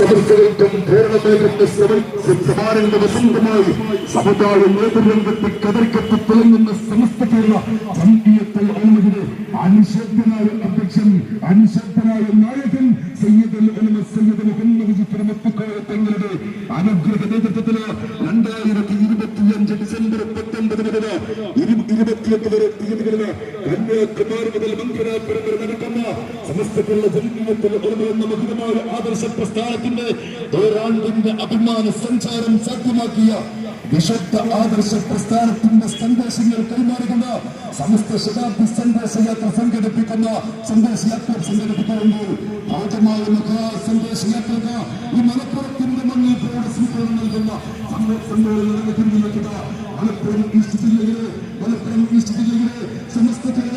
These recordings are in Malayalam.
സമസ്തകൾക്കും കേരളമേഖല സമാനന്ദ വസന്തമായി സമുദായ നേതൃരംഗത്ത് കതർക്കത്ത് തിളങ്ങുന്ന സമസ്ത കേരള ജംഇയ്യത്തുൽ ഉലമയുടെ അധ്യക്ഷൻ അനുശബ്ദനായ നായകൻ സയ്യിദുൽ ഉലമ സയ്യിദ് മുഹമ്മദ് ജിഫർ മുത്തുക്കോയ തങ്ങളുടെ അനുഗ്രഹ നേതൃത്വത്തിൽ രണ്ടായിരത്തി ഇരുപത്തിയഞ്ച് ഡിസംബർ പത്തൊൻപത് മുതൽ ഇരു- ഇരുപത്തിയെട്ട് വരെ തീയതികളിൽ കന്യാകുമാരി മുതൽ മംഗലാപുരം വരെ നടക്കുന്ന സമസ്തക്കുള്ള ജനകീയത്തിൽ ഉറങ്ങുന്ന മഹിതമായ ആദർശ പ്രസ്ഥാനത്തിന്റെ ഏഴാണ്ടിന്റെ അഭിമാന സഞ്ചാരം സാധ്യമാക്കിയ വിശുദ്ധ ആദർശ പ്രസ്ഥാനത്തിന്റെ സന്ദേശങ്ങൾ കൈമാറുന്ന സമസ്ത ശതാബ്ദി സന്ദേശയാത്ര സംഘടിപ്പിക്കുന്ന സന്ദേശയാത്ര സംഘടിപ്പിക്കുമ്പോൾ ആദ്യമായ മഹാ സന്ദേശയാത്രക്ക് ഈ മലപ്പുറത്തിന്റെ സ്വീകരണം നൽകുന്ന സമ്മേ- സമ്മേളനം നടന്നിരിക്കുന്നത് മലപ്പുറം ഈസ്റ്റ് ജില്ലയിലെ മലപ്പുറം ഈസ്റ്റ് ജില്ലയിലെ സമസ്ത കേരള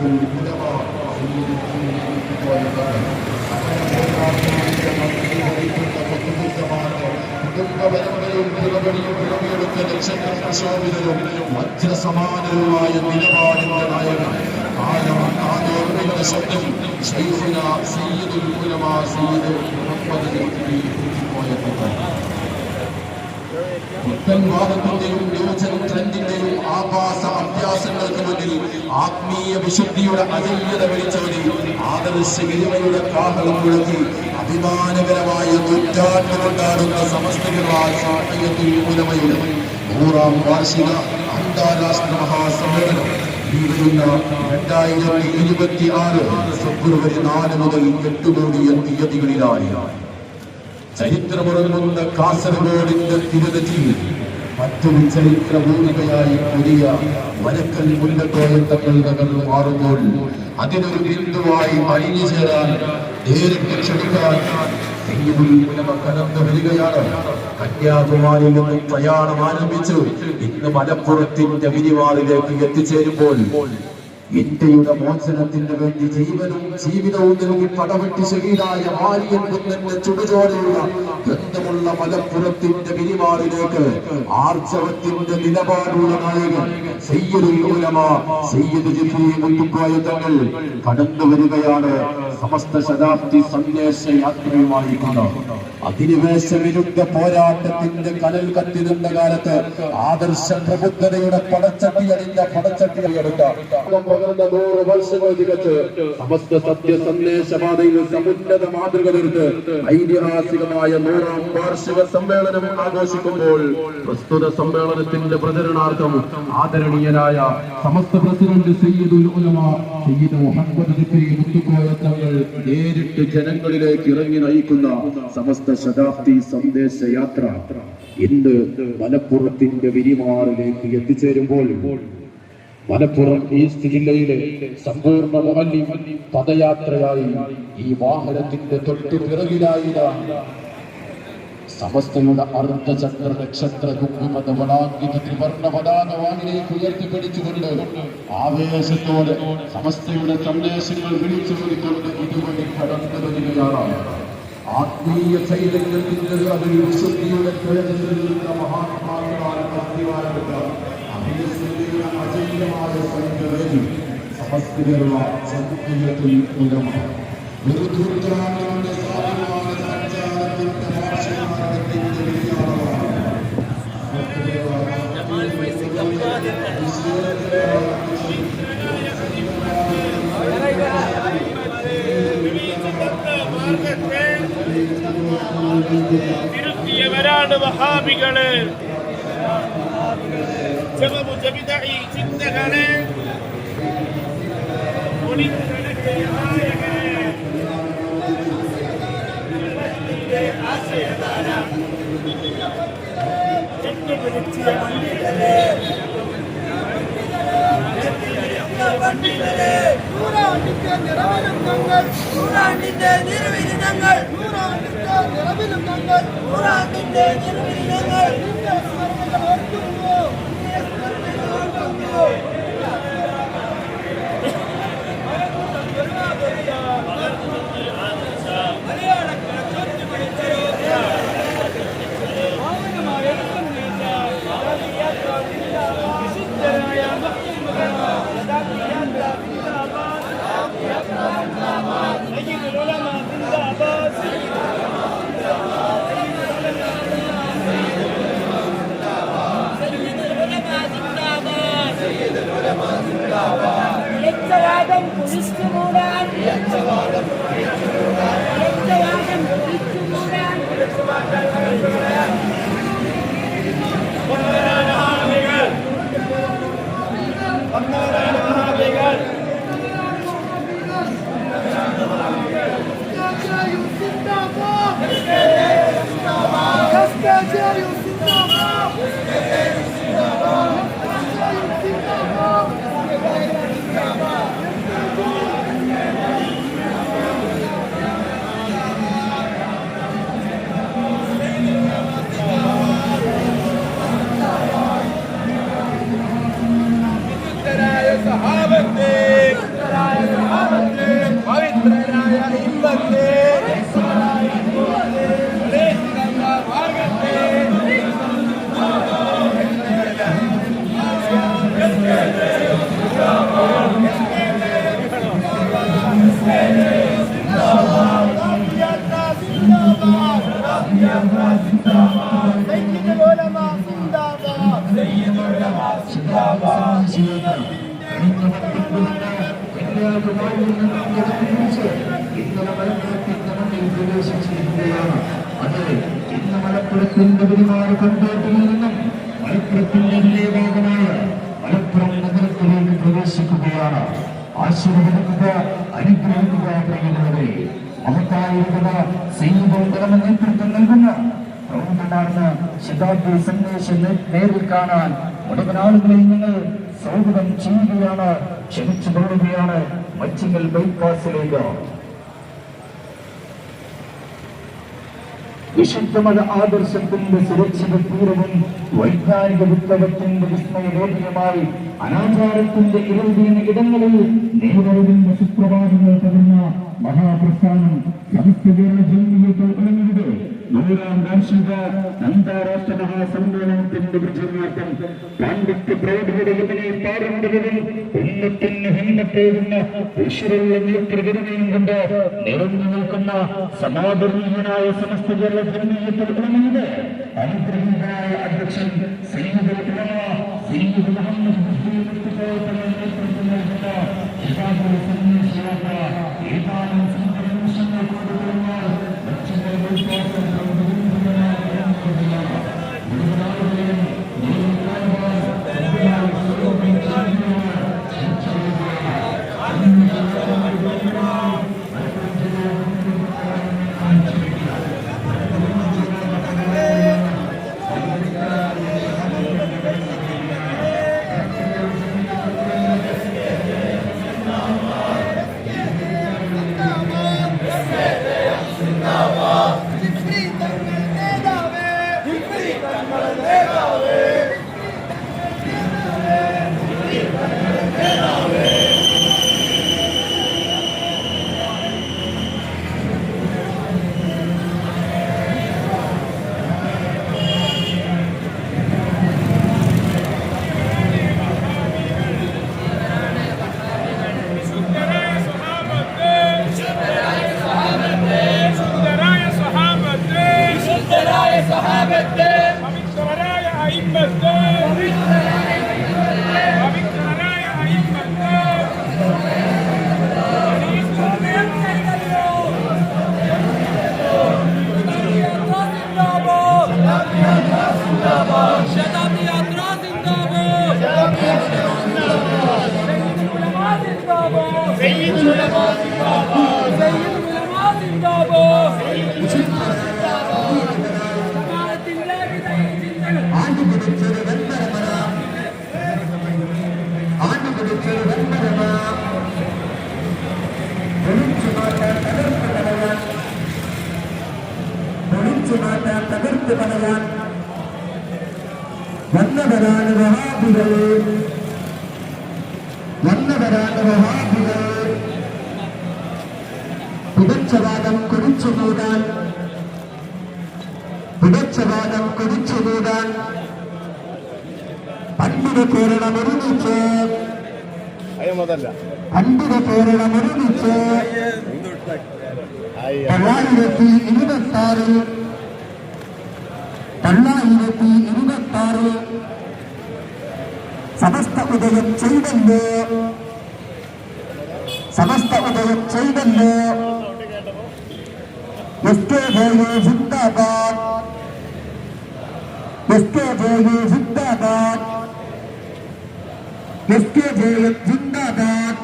ഉലമ കുടുംബപരമ്പരയും പിറവടിയും പിറവിയെടുത്ത ലക്ഷങ്ങൾ പ്രശോഭിതരും വജ്രസമാനരുമായ നിലപാടിന്റെ നായകൻ കാതോർവിന്റെ ശബ്ദം ശൈഖുന സയ്യിദുൽ ഉലമ സയ്യിദുൽ മുഹമ്മദ് പോയപ്പോൾ പുത്തൻവാദത്തിന്റെയും ന്യൂജൻ ട്രെൻഡിന്റെയും ആഭാസ അഭ്യാസങ്ങൾക്ക് മുന്നിൽ ആത്മീയ വിശുദ്ധിയുടെ അജയ്യത വിളിച്ചോതി ആദർശ ഗരിമയുടെ കാഹളം മുഴക്കി അഭിമാനകരമായ നൂറ്റാണ്ട് കൊണ്ടാടുന്ന സമസ്തകളുടെ നൂറാം വാർഷിക അന്താരാഷ്ട്ര മഹാസമ്മേളനം രണ്ടായിരത്തി ഇരുപത്തി ആറ് ഫെബ്രുവരി നാല് മുതൽ എട്ടുകൂടിയ തീയതികളിലായി. ചരിത്രമുറങ്ങുന്ന കാസർഗോഡിന്റെ തിരുനറ്റിയിൽ മറ്റൊരു ചരിത്ര ഭൂമികയായി പുതിയ വരക്കൽ മുല്ലക്കോയത്തങ്ങൾ തകർന്നു മാറുമ്പോൾ അതിനൊരു ബിന്ദുവായി അഴിഞ്ഞു ചേരാൻ നേരിട്ട് ക്ഷണിക്കാൻ കടന്നു കന്യാകുമാരിയിൽ നിന്നും പ്രയാണം ആരംഭിച്ചു. ഇന്ന് മലപ്പുറത്തിന്റെ വിരിവാളിലേക്ക് എത്തിച്ചേരുമ്പോൾ ഇന്ത്യയുടെ മോചനത്തിന് വേണ്ടി ജീവനും ജീവിതവും നൽകി പടവെട്ടി ശഹീദായ വാലിയൻ കുന്നന്റെ ചുടുചോരയുള്ള ബന്ധമുള്ള മലപ്പുറത്തിന്റെ പിരിമാറിലേക്ക് ആർജവത്തിന്റെ നിലപാടുള്ള നായകൻ സയ്യിദുൽ ഉലമ സയ്യിദ് ജിഫ്രി മുത്തുക്കോയ തങ്ങൾ കടന്നു വരികയാണ്. സമസ്ത ശതാബ്ദി സന്ദേശ യാത്രയുമായി കൊണ്ട് അധിനിവേശ വിരുദ്ധ പോരാട്ടത്തിന്റെ കനൽ കത്തിരുന്ന കാലത്ത് ആദർശ പ്രബുദ്ധതയുടെ പടച്ചട്ടി അടിഞ്ഞ പടച്ചട്ടി എടുത്ത പകർന്ന നൂറ് വർഷങ്ങൾ തികച്ച് സമസ്ത സത്യ സന്ദേശപാതയിൽ സമുന്നത മാതൃകയെടുത്ത് ഐതിഹാസികമായ നൂറാം വാർഷിക സമ്മേളനം ആഘോഷിക്കുമ്പോൾ പ്രസ്തുത സമ്മേളനത്തിന്റെ പ്രചരണാർത്ഥം ആദരണീയനായ സമസ്ത പ്രസിഡന്റ് സയ്യിദുൽ ഉലമ സയ്യിദ് മുഹമ്മദ് മുത്തുക്കോയ തങ്ങൾ നേരിട്ട് ജനങ്ങളിലേക്ക് ഇറങ്ങി നയിക്കുന്ന സമസ്ത ശതാബ്ദി സന്ദേശ യാത്ര ഇന്ന് മലപ്പുറത്തിന്റെ വിരിമാറിലേക്ക് എത്തിച്ചേരുമ്പോൾ മലപ്പുറം ഈസ്റ്റ് ജില്ലയിലെ സമ്പൂർണ മുഹല്ലി പദയാത്രയായി ഈ വാഹനത്തിന്റെ തൊട്ടു പിറകിലായിരുന്ന സമസ്തയുടെ അർദ്ധചക്ര നക്ഷത്ര കുങ്കുമത വളാങ്കിത ത്രിവർണ പതാക വാനിലേക്ക് ഉയർത്തിപ്പിടിച്ചുകൊണ്ട് ആവേശത്തോടെ സമസ്തയുടെ സന്ദേശങ്ങൾ വിളിച്ചു കൊടുത്തുകൊണ്ട് ഇതുവഴി കടന്നു വരികയാണ്. ആത്മീയ ചൈതന്യത്തിന്റെ അതിൽ വിശുദ്ധിയുടെ തേജസ്സിലുള്ള മഹാത്മാക്കളാൽ അഭിനയത്തിന്റെ സംഘവേദി സമസ്തയുള്ള സംഘത്തിൽ ഉലമ ഒരു നൂറ്റാണ്ടിന്റെ സാധ്യമായ സഞ്ചാരത്തിന്റെ വാർഷികമാനത്തിന്റെ വിദ്യാളമാണ് തിരുത്തിയവരാണ് വഹാബികൾ. ജമമു ജബിദഈ ചിന്തകളെ നൂറാണ്ടിന്റെ നിറവിലും ഞങ്ങൾ നൂറാണ്ടിന്റെ നിറവിലും ഞങ്ങൾ നൂറാണ്ടിന്റെ നിറവിലും ഞങ്ങൾ നൂറാണ്ടിന്റെ നിറവിലും പ്രവേശിച്ചിരിക്കുകയാണ് അത് ഇന്ന് മലപ്പുറത്തിന്റെ പെരുമാറി കൊണ്ടോട്ടിൽ നിന്നും മലപ്പുറത്തിന്റെ വിജയഭാഗമായ മലപ്പുറം നഗരത്തിലേക്ക് പ്രവേശിക്കുകയാണ് ആശീർവദിക്കുക അനുഗ്രഹിക്കുക പ്രിയങ്ങളെ മഹത്തായിരിക്കുന്ന സൈന്യം ശതാബ്ദി സന്ദേശം നേരിൽ കാണാൻ മുടവനാളുകളെ ഞങ്ങൾ സ്വാഗതം ചെയ്യുകയാണ് ക്ഷണിച്ചു കൊള്ളുകയാണ് മച്ചിങ്ങൽ ബൈപ്പാസിലേക്ക്. വിശുദ്ധമത ആദർശത്തിന്റെ സുരക്ഷിത പൂരവും വൈജ്ഞാനിക വിപ്ലവത്തിന്റെ വിസ്മയവേദിയുമായി അനാചാരത്തിന്റെ ഇരുപതിന് ഇടങ്ങളിൽ നേരറിവിന്റെ സുപ്രഭാതങ്ങൾ പകർന്ന മഹാപ്രസ്ഥാനം സമസ്ത കേരള ജനീയത്തിൽ ഉണങ്ങിയത് നൂറാം വാർഷിക അന്താരാഷ്ട്ര മഹാസമ്മേളനത്തിന്റെ വിജയമാറ്റം പാണ്ഡിത്യ പ്രൗഢിയുടെ പാരമ്പര്യവും ഉന്നത്തിന് ഹിന്നത്തേകുന്ന ഈശ്വരുള്ള നേതൃഗതിനെയും കൊണ്ട് നിറഞ്ഞു നിൽക്കുന്ന സമാദരണീയനായ സമസ്ത കേരള ജനീയത്തിൽ ഉണങ്ങിയത് അനുഗ്രഹീതനായ അധ്യക്ഷൻ സയ്യിദ് സയ്യിദ് മുഹമ്മദ് ഏതാനും സുന്ദര നിമിഷങ്ങൾ കൊണ്ടുവരുന്ന ഒളിച്ചു മാറ്റാൻ തകർത്ത് പറയാൻ വന്നവരാണ് വഹാബികൾ. വന്നവരാണ് വഹാബികൾ. പുതച്ചവാദം കുടിച്ചു മൂടാൻ പുതച്ചവാദം കുടിച്ചു മൂടാൻ പണ്ഡിത കേരളം ഒരുമിച്ച്. പണ്ഡിത കേരളം ഒരുമിച്ച്. തൊള്ളായിരത്തി ഇരുപത്തി ആറിൽ தொள்ளாயிரத்தி இருபத்தாறு சமஸ்த உதய செய்தல்லோ ಸಮಸ್ತ ಉದಯ ಚೈದನ್ನು ಎಸ್ಕೆ ಜೇವಿ ಜಿಂದಾಬಾದ್ ಎಸ್ಕೆ ಜೇವಿ ಜಿಂದಾಬಾದ್ ಎಸ್ಕೆ ಜೇವಿ ಜಿಂದಾಬಾದ್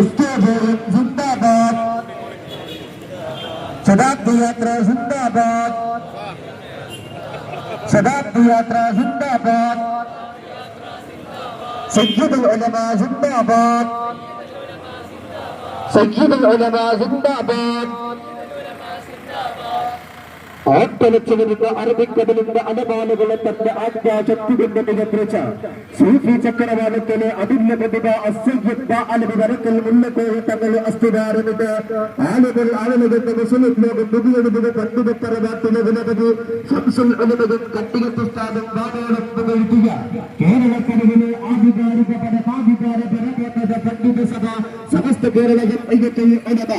ಎಸ್ಕೆ ಜೇವಿ ಜಿಂದಾಬಾದ್ ಶತಾಬ್ದಿ ಯಾತ್ರೆ ಜಿಂದಾಬಾದ್ ജയ ജിന്ദാബാദ് ശതാബ്ദി യാത്ര ജിന്ദാബാദ് ശതാബ്ദി യാത്ര ജിന്ദാബാദ് സയ്യിദ് ഉലമ ജിന്ദാബാദ് സയ്യിദ് ഉലമ ജിന്ദാബാദ് ആട്ടലച്ചു വരുന്ന അറബിക്കടലിന്റെ അലമാലകളെ തന്റെ ആജ്ഞാശക്തി കൊണ്ട് നിയന്ത്രിച്ച സൂഫി ചക്രവാളത്തിലെ അതിന്റെ പ്രതിഭ അലബി വരക്കൽ മുല്ലക്കോഴി തങ്ങൾ അസ്ഥിതാരമിട്ട് ആളുകൾ ആളുകളുടെ മുസ്ലിം ലോകം പുതിയെടുത്തത് പണ്ടുപത്തറവാത്തിലെ വിലപതി ശംസുൽ അലബതും കട്ടികത്തുസ്ഥാനം വാനോളം പുകഴ്ത്തുക. കേരളക്കരയിലെ ആധികാരിക പരമാധികാര പരമോന്നത പണ്ഡിത സഭ സമസ്ത കേരള ജംഇയ്യത്തുൽ ഉലമ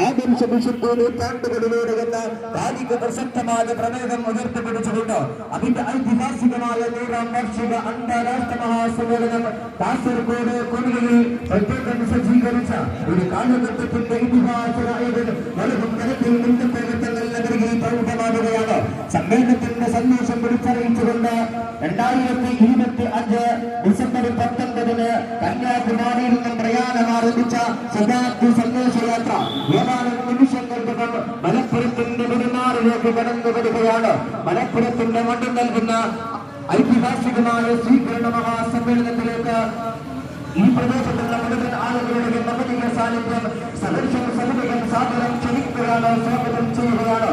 ആദർശ വിശുദ്ധ നൂറ്റാണ്ടുകളിലൂടെ എന്ന കാലിക പ്രസക്തമായ പ്രമേയം ഉയർത്തിപ്പിടിച്ചുകൊണ്ട് അതിന്റെ ഐതിഹാസികമായ നൂറാം വാർഷിക അന്താരാഷ്ട്ര മഹാസമ്മേളനം കാസർഗോഡ് കൊടിയിൽ പ്രത്യേകം സജ്ജീകരിച്ച ഒരു കാലഘട്ടത്തിന്റെ ഇതിഹാസനായകൻ വലതും തലത്തിൽ മുൻപേറ്റങ്ങൾ നഗരിയിൽ പ്രൗഢമാവുകയാണ് സമ്മേളനത്തിന്റെ സന്ദേശം വിളിച്ചറിയിച്ചുകൊണ്ട് രണ്ടായിരത്തി ഇരുപത്തി അഞ്ച് ഡിസംബർ പത്തൊൻപതിന് കന്യാകുമാരിയിൽ നിന്നും ശതാബ്ദി സന്ദേശയാത്ര ഏതാനും നിമിഷങ്ങൾക്കകം മലപ്പുറത്തിന്റെ പെരുമാറിലേക്ക് കടന്നു വരികയാണ്. മലപ്പുറത്തിന്റെ മണ്ണിൽ നൽകുന്ന ഐതിഹാസികമായ സ്വീകരണ മഹാസമ്മേളനത്തിലേക്ക് ഈ പ്രദേശത്തുള്ള മുഴുവൻ ആളുകളുടെ മഹനീയ സാന്നിധ്യം സദർശന സമിതികൾ സാദരം ക്ഷണിക്കുകയാണ് സ്വാഗതം ചെയ്യുകയാണ്.